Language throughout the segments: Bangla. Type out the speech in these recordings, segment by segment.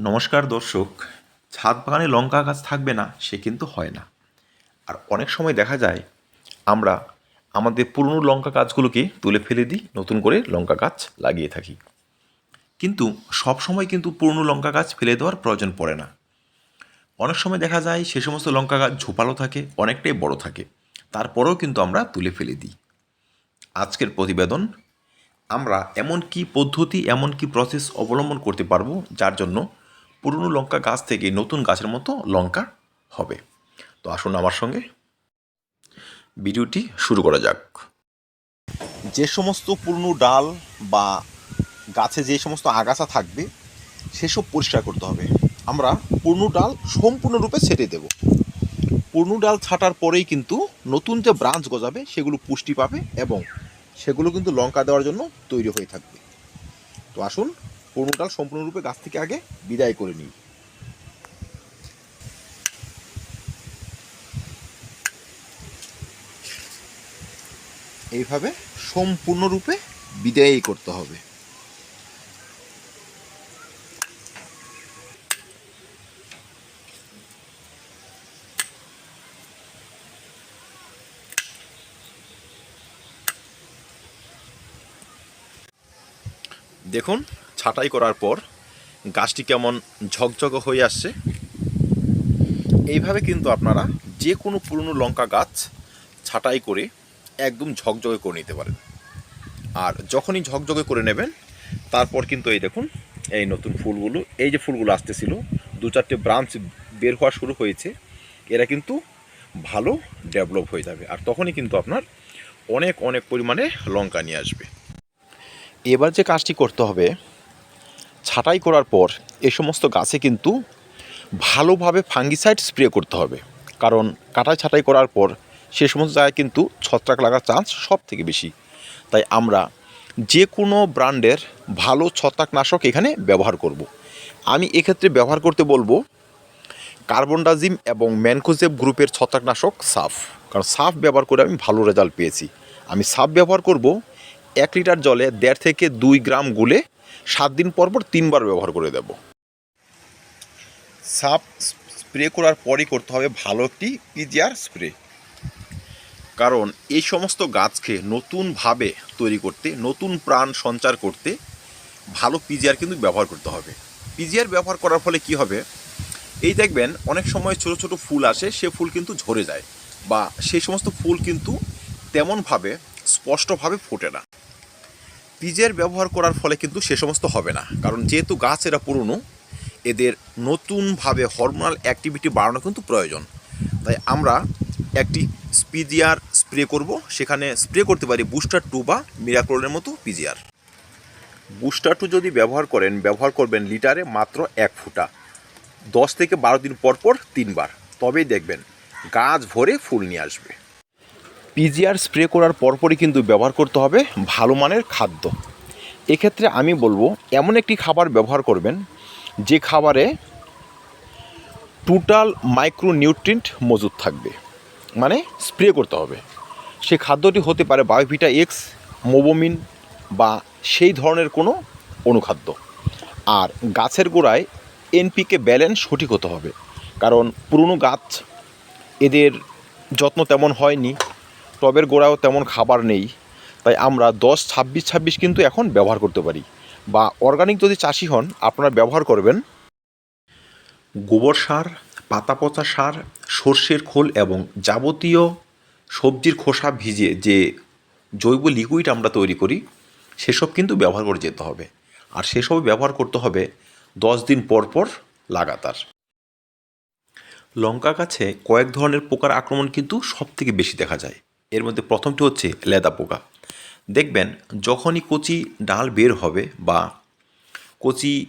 নমস্কার দর্শক, ছাদ বাগানে লঙ্কা গাছ থাকবে না, সে কিন্তু হয় না। আর অনেক সময় দেখা যায়, আমরা আমাদের পুরনো লঙ্কা গাছগুলোকে তুলে ফেলে দিই, নতুন করে লঙ্কা গাছ লাগিয়ে থাকি। কিন্তু সব সময় কিন্তু পুরনো লঙ্কা গাছ ফেলে দেওয়ার প্রয়োজন পড়ে না। অনেক সময় দেখা যায়, সে সমস্ত লঙ্কা গাছ ঝোপালো থাকে, অনেকটাই বড় থাকে, তারপরেও কিন্তু আমরা তুলে ফেলে দিই। আজকের প্রতিবেদন, আমরা এমন কি পদ্ধতি, এমন কি প্রসেস অবলম্বন করতে পারব, যার জন্য পুরনো লঙ্কা গাছ থেকে নতুন গাছের মতো লঙ্কা হবে। তো আসুন আমার সঙ্গে। ভিডিওটি শুরু করা যাক। যে সমস্ত পুরনো ডাল বা গাছে যে সমস্ত আগাছা থাকবে, সেসব পরিষ্কার করতে হবে। আমরা পুরনো ডাল সম্পূর্ণরূপে ছেড়ে দেব। পুরনো ডাল ছাটার পরেই কিন্তু নতুন যে ব্রাঞ্চ গজাবে, সেগুলো পুষ্টি পাবে এবং সেগুলো কিন্তু লঙ্কা দেওয়ার জন্য তৈরি হয়ে থাকবে। তো আসুন ডাল সম্পূর্ণরূপে গাছ থেকে আগে বিদায় করে নিই। এইভাবে সম্পূর্ণরূপে বিদায়ই করতে হবে। দেখুন ছাঁটাই করার পর গাছটি কেমন ঝকঝকে হয়ে আসছে, এইভাবে কিন্তু আপনারা যে কোনো পুরনো লঙ্কা গাছ ছাঁটাই করে একদম ঝকঝকে করে নিতে পারেন। আর যখনই ঝকঝকে করে নেবেন, তারপর কিন্তু এই দেখুন, এই নতুন ফুলগুলো, এই যে ফুলগুলো আসতেছিল, দু চারটে ব্রাঞ্চ বের হওয়া শুরু হয়েছে, এরা কিন্তু ভালো ডেভেলপ হয়ে যাবে। আর তখনই কিন্তু আপনার অনেক অনেক পরিমাণে লঙ্কা নিয়ে আসবে। এবার যে কাজটি করতে হবে ছাঁটাই করার পর এ সমস্ত গাছে কিন্তু ভালোভাবে ফাঙ্গিসাইড স্প্রে করতে হবে। কারণ কাটাই ছাঁটাই করার পর সে সমস্ত জায়গায় কিন্তু ছত্রাক লাগার চান্স সব থেকে বেশি। তাই আমরা যে কোনো ব্র্যান্ডের ভালো ছত্রাকনাশক এখানে ব্যবহার করব। আমি এক্ষেত্রে ব্যবহার করতে বলব কার্বনডাজিম এবং ম্যানকোজেব গ্রুপের ছত্রাকনাশক সাফ। কারণ সাফ ব্যবহার করে আমি ভালো রেজাল্ট পেয়েছি। আমি সাফ ব্যবহার করব এক লিটার জলে দেড় থেকে দুই গ্রাম গুলে সাত দিন পর পর তিনবার ব্যবহার করে দেব। সাপ স্প্রে করার পরই করতে হবে ভালো একটি পিজিআর স্প্রে। কারণ এই সমস্ত গাছকে নতুনভাবে তৈরি করতে নতুন প্রাণ সঞ্চার করতে ভালো পিজিআর কিন্তু ব্যবহার করতে হবে। পিজিআর ব্যবহার করার ফলে কি হবে? এই দেখবেন অনেক সময় ছোট ছোট ফুল আসে সে ফুল কিন্তু ঝরে যায় বা সেই সমস্ত ফুল কিন্তু তেমনভাবে স্পষ্টভাবে ফোটে না। পিজের ব্যবহার করার ফলে কিন্তু সে সমস্ত হবে না। কারণ যেহেতু গাছ এরা পুরনো, এদের নতুনভাবে হরমোনাল অ্যাক্টিভিটি বাড়ানো কিন্তু প্রয়োজন। তাই আমরা একটি পিজিআর স্প্রে করব। সেখানে স্প্রে করতে পারি বুস্টার টু বা মিরাক্লোনের মতো পিজিআর বুস্টার টু যদি ব্যবহার করেন, ব্যবহার করবেন লিটারে মাত্র এক ফুটা। দশ থেকে বারো দিন পর পর তিনবার। তবেই দেখবেন গাছ ভরে ফুল নিয়ে আসবে। পিজিআর স্প্রে করার পরপরই কিন্তু ব্যবহার করতে হবে ভালো মানের খাদ্য। এক্ষেত্রে আমি বলব, এমন একটি খাবার ব্যবহার করবেন যে খাবারে টোটাল মাইক্রোনিউট্রিয়েন্ট মজুদ থাকবে। মানে স্প্রে করতে হবে। সে খাদ্যটি হতে পারে বায়োভিটা এক্স মোবোমিন বা সেই ধরনের কোনো অনুখাদ্য। আর গাছের গোড়ায় এনপিকে ব্যালেন্স সঠিক হতে হবে। কারণ পুরনো গাছ এদের যত্ন তেমন হয়নি। টবের গোড়াও তেমন খাবার নেই। তাই আমরা দশ, ছাব্বিশ ছাব্বিশ কিন্তু এখন ব্যবহার করতে পারি। বা অর্গানিক যদি চাষি হন, আপনারা ব্যবহার করবেন গোবর সার, পাতা পচা সার, সর্ষের খোল এবং যাবতীয় সবজির খোসা ভিজে যে জৈব লিকুইড আমরা তৈরি করি, সেসব কিন্তু ব্যবহার করে যেতে হবে। আর সেসব ব্যবহার করতে হবে দশ দিন পর পর লাগাতার। লঙ্কা গাছে কয়েক ধরনের পোকার আক্রমণ কিন্তু সব থেকে বেশি দেখা যায়। এর মধ্যে প্রথমটি হচ্ছে লেদা পোকা। দেখবেন, যখনই কচি ডাল বের হবে বা কচি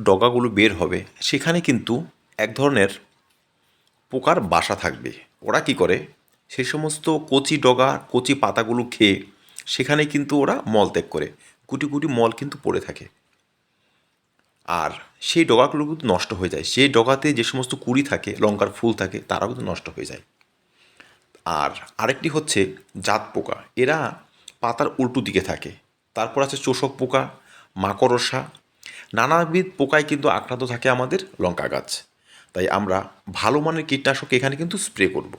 ডগাগুলো বের হবে, সেখানে কিন্তু এক ধরনের পোকার বাসা থাকবে। ওরা কি করে? সেই সমস্ত কচি ডগা, কচি পাতাগুলো খেয়ে সেখানে কিন্তু ওরা মল ত্যাগ করে। গুটি গুটি মল কিন্তু পড়ে থাকে। আর সেই ডগাগুলো কিন্তু নষ্ট হয়ে যায়। সেই ডগাতে যে সমস্ত কুড়ি থাকে, লঙ্কার ফুল থাকে, তারাও কিন্তু নষ্ট হয়ে যায়। আর আরেকটি হচ্ছে জাত পোকা। এরা পাতার উল্টো দিকে থাকে। তারপর আছে চোষক পোকা মাকড়সা নানাবিধ পোকায় কিন্তু আক্রান্ত থাকে আমাদের লঙ্কা গাছ। তাই আমরা ভালো মানের কীটনাশক এখানে কিন্তু স্প্রে করব।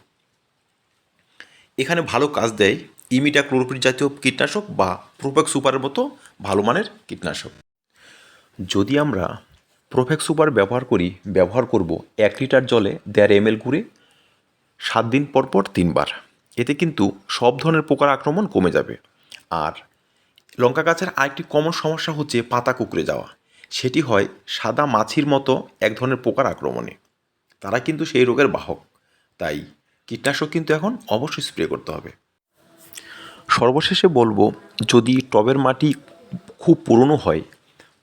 এখানে ভালো কাজ দেয় ইমিটা ক্লোরোপিড জাতীয় কীটনাশক বা প্রোপেক সুপারের মতো ভালো মানের কীটনাশক। যদি আমরা প্রোফেক সুপার ব্যবহার করি, ব্যবহার করব এক লিটার জলে দেড় এম এল সাত দিন পর পর তিনবার। এতে কিন্তু সব ধরনের পোকার আক্রমণ কমে যাবে। আর লঙ্কা গাছের আরেকটি কমন সমস্যা হচ্ছে পাতা কুকড়ে যাওয়া। সেটি হয় সাদা মাছির মতো এক ধরনের পোকার আক্রমণে। তারা কিন্তু সেই রোগের বাহক। তাই কীটনাশক কিন্তু এখন অবশ্যই স্প্রে করতে হবে। সর্বশেষে বলব, যদি টবের মাটি খুব পুরনো হয়,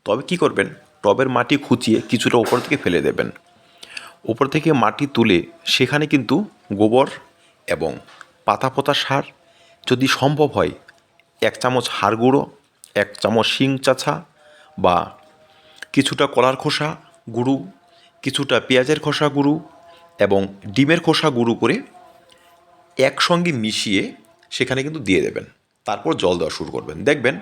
তবে কি করবেন? টবের মাটি খুঁচিয়ে কিছুটা ওপর থেকে ফেলে দেবেন। উপর থেকে মাটি তুলে সেখানে কিন্তু গোবর এবং পাতা পোতা সার যদি সম্ভব হয়, এক চামচ হাড় গুঁড়ো, এক চামচ শিং চাছা বা কিছুটা কলার খোসা গুঁড়ো, কিছুটা পেঁয়াজের খোসা গুঁড়ো এবং ডিমের খোসা গুঁড়ো করে একসঙ্গে মিশিয়ে সেখানে কিন্তু দিয়ে দেবেন। তারপর জল দেওয়া শুরু করবেন। দেখবেন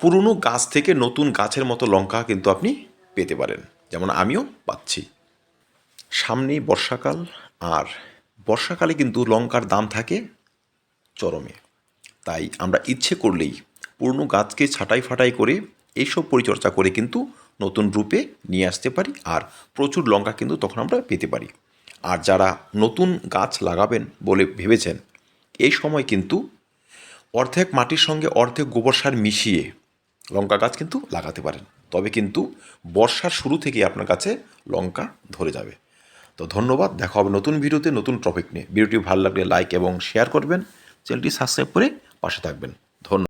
পুরনো গাছ থেকে নতুন গাছের মতো লঙ্কা কিন্তু আপনি পেতে পারেন। যেমন আমিও পাচ্ছি। সামনেই বর্ষাকাল, আর বর্ষাকালে কিন্তু লঙ্কার দাম থাকে চরমে। তাই আমরা ইচ্ছে করলেই পুরনো গাছকে ছাঁটাই ফাটাই করে এইসব পরিচর্যা করে কিন্তু নতুন রূপে নিয়ে আসতে পারি, আর প্রচুর লঙ্কা কিন্তু তখন আমরা পেতে পারি। আর যারা নতুন গাছ লাগাবেন বলে ভেবেছেন, এই সময় কিন্তু অর্ধেক মাটির সঙ্গে অর্ধেক গোবর সার মিশিয়ে লঙ্কা গাছ কিন্তু লাগাতে পারেন। তবে কিন্তু বর্ষার শুরু থেকেই আপনার কাছে লঙ্কা ধরে যাবে। তো ধন্যবাদ, দেখা হবে নতুন ভিডিওতে নতুন টপিক নিয়ে। ভিডিওটি ভালো লাগলে লাইক এবং শেয়ার করবেন। চ্যানেলটি সাবস্ক্রাইব করে পাশে থাকবেন।